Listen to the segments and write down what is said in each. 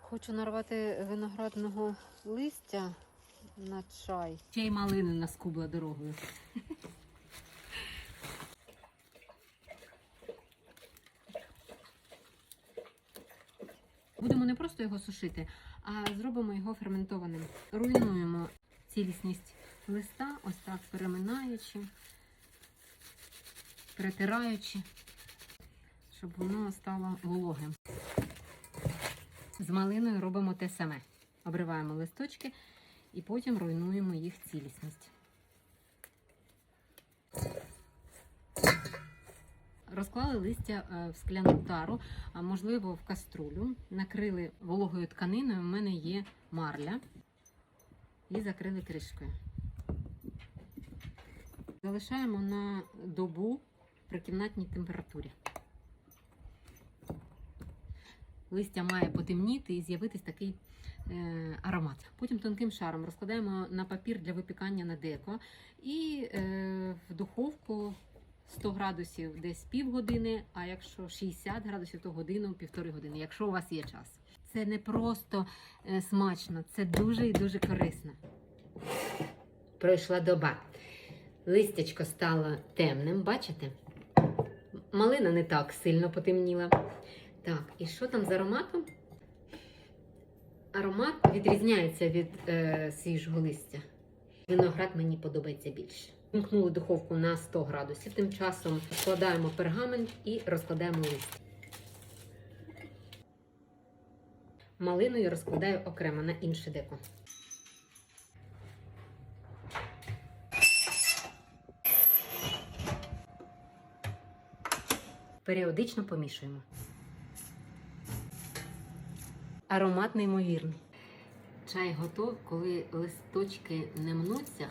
Хочу нарвати виноградного листя на чай. Ще й малини наскубла дорогою. Будемо не просто його сушити, а зробимо його ферментованим. Руйнуємо цілісність листа, ось так переминаючи, перетираючи, щоб воно стало вологим. З малиною робимо те саме. Обриваємо листочки і потім руйнуємо їх цілісність. Розклали листя е, в скляну тару, а можливо в каструлю. Накрили вологою тканиною. У мене є марля. І закрили кришкою. Залишаємо на добу при кімнатній температурі. Листя має потемніти і з'явитись такий е, аромат. Потім тонким шаром розкладаємо на папір для випікання на деко і е, в духовку 100 градусів десь півгодини, а якщо 60 градусів, то годину, півтори години, якщо у вас є час. Це не просто е, смачно, це дуже і дуже корисно. Пройшла доба. Листячко стало темним, бачите? Малина не так сильно потемніла. Так, і що там з ароматом? Аромат відрізняється від е, свіжого листя. Виноград мені подобається більше. Вмкнули духовку на 100 градусів. Тим часом складаємо пергамент і розкладаємо лист. Малину я розкладаю окремо на інше деко. Періодично помішуємо. Аромат неймовірний. Чай готов, коли листочки не мнуться,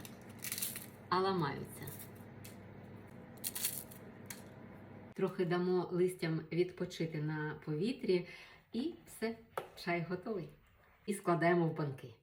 а ламаються. Трохи дамо листям відпочити на повітрі, і все, чай готовий. І складаємо в банки.